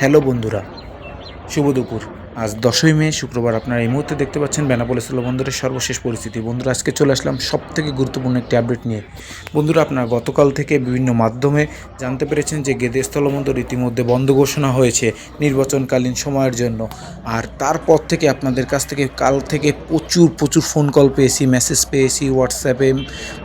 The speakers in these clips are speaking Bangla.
হ্যালো বন্ধুরা শুভ দুপুর। আজ দশই মে, শুক্রবার আপনারা এই মুহূর্তে দেখতে পাচ্ছেন বেনাপোল স্থলবন্দরের সর্বশেষ পরিস্থিতি। বন্ধুরা, আজকে চলে আসলাম সব থেকে গুরুত্বপূর্ণ একটি আপডেট নিয়ে। বন্ধুরা, আপনারা গতকাল থেকে বিভিন্ন মাধ্যমে জানতে পেরেছেন যে গেদে স্থলবন্দর ইতিমধ্যে বন্ধ ঘোষণা হয়েছে নির্বাচনকালীন সময়ের জন্য। আর তারপর থেকে আপনাদের কাছ থেকে, কাল থেকে প্রচুর প্রচুর ফোন কল পেয়েছি মেসেজ পেয়েছি হোয়াটসঅ্যাপে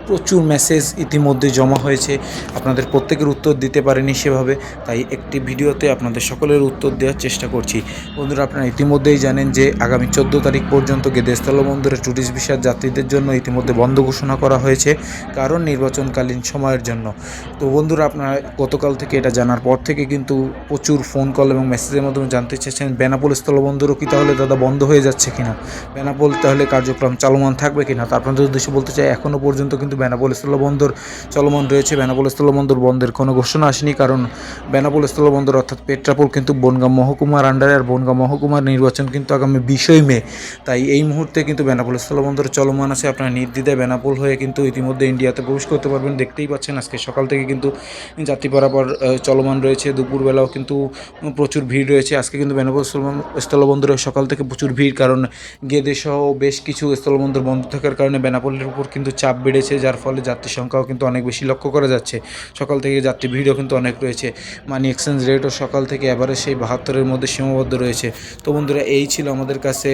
প্রচুর মেসেজ ইতিমধ্যে জমা হয়েছে। আপনাদের প্রত্যেকের উত্তর দিতে পারেনি সেভাবে, তাই একটি ভিডিওতে আপনাদের সকলের উত্তর দেওয়ার চেষ্টা করছি। বন্ধুরা, আপনারা ইতিমধ্যেই জানেন যে আগামী চোদ্দ তারিখ পর্যন্ত গেদে স্থলবন্দরে ট্যুরিস্ট ভিসার যাত্রীদের জন্য ইতিমধ্যে বন্ধ ঘোষণা করা হয়েছে কারণ নির্বাচনকালীন সময়ের জন্য। তো বন্ধুরা, আপনারা গতকাল থেকে এটা জানার পর থেকে কিন্তু প্রচুর ফোন কল এবং মেসেজের মাধ্যমে জানতে চেয়েছেন, বেনাপোল স্থলবন্দরও কি তাহলে দাদা বন্ধ হয়ে যাচ্ছে কিনা? বেনাপোল তাহলে কার্যক্রম চলমান থাকবে কিনা? তার আপনাদের উদ্দেশ্যে বলতে চাই এখনও পর্যন্ত কিন্তু বেনাপোল স্থলবন্দর চলমান রয়েছে। বেনাপোল স্থলবন্দর বন্ধের কোনো ঘোষণা আসেনি কারণ বেনাপোল স্থলবন্দর অর্থাৎ পেট্রাপোল কিন্তু বনগাঁ মহকুমার আন্ডারে আর বনগাঁ মহকুমার নির্বাচন কিন্তু আগামী বিশই মে। তাই এই মুহূর্তে কিন্তু বেনাপোল স্থলবন্দর চলমান আছে। আপনারা নির্দ্বিধায় বেনাপোল হয়ে কিন্তু ইতিমধ্যে ইন্ডিয়াতে প্রবেশ করতে পারবেন। দেখতেই পাচ্ছেন আজকে সকাল থেকে কিন্তু যাত্রী পারাপার চলমান রয়েছে। দুপুরবেলাও কিন্তু প্রচুর ভিড় রয়েছে। আজকে কিন্তু বেনাপোল স্থলবন- স্থলবন্দরে সকাল থেকে প্রচুর ভিড়। কারণ গেদে সহ বেশ কিছু স্থলবন্দর বন্ধ থাকার কারণে বেনাপোলের উপর কিন্তু চাপ বেড়েছে, যার ফলে যাত্রী সংখ্যাও কিন্তু অনেক বেশি লক্ষ্য করা যাচ্ছে। সকাল থেকে যাত্রী ভিড়ও কিন্তু অনেক রয়েছে। মানি এক্সচেঞ্জ রেটও সকাল থেকে এবারে সেই বাহাত্তরের মধ্যে সীমাবদ্ধ রয়েছে। তো বন্ধুরা, এই ছিল আমাদের কাছে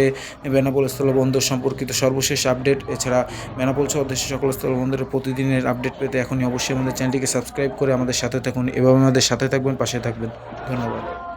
বেনাপোল স্থলবন্দর সম্পর্কিত সর্বশেষ আপডেট। এছাড়া বেনাপোল সহ দেশের সকল স্থলবন্দরের প্রতিদিনের আপডেট পেতে এখনই অবশ্যই আমাদের চ্যানেলটিকে সাবস্ক্রাইব করে আমাদের সাথে থাকুন। এবং আমাদের সাথে থাকবেন, পাশে থাকবেন। ধন্যবাদ।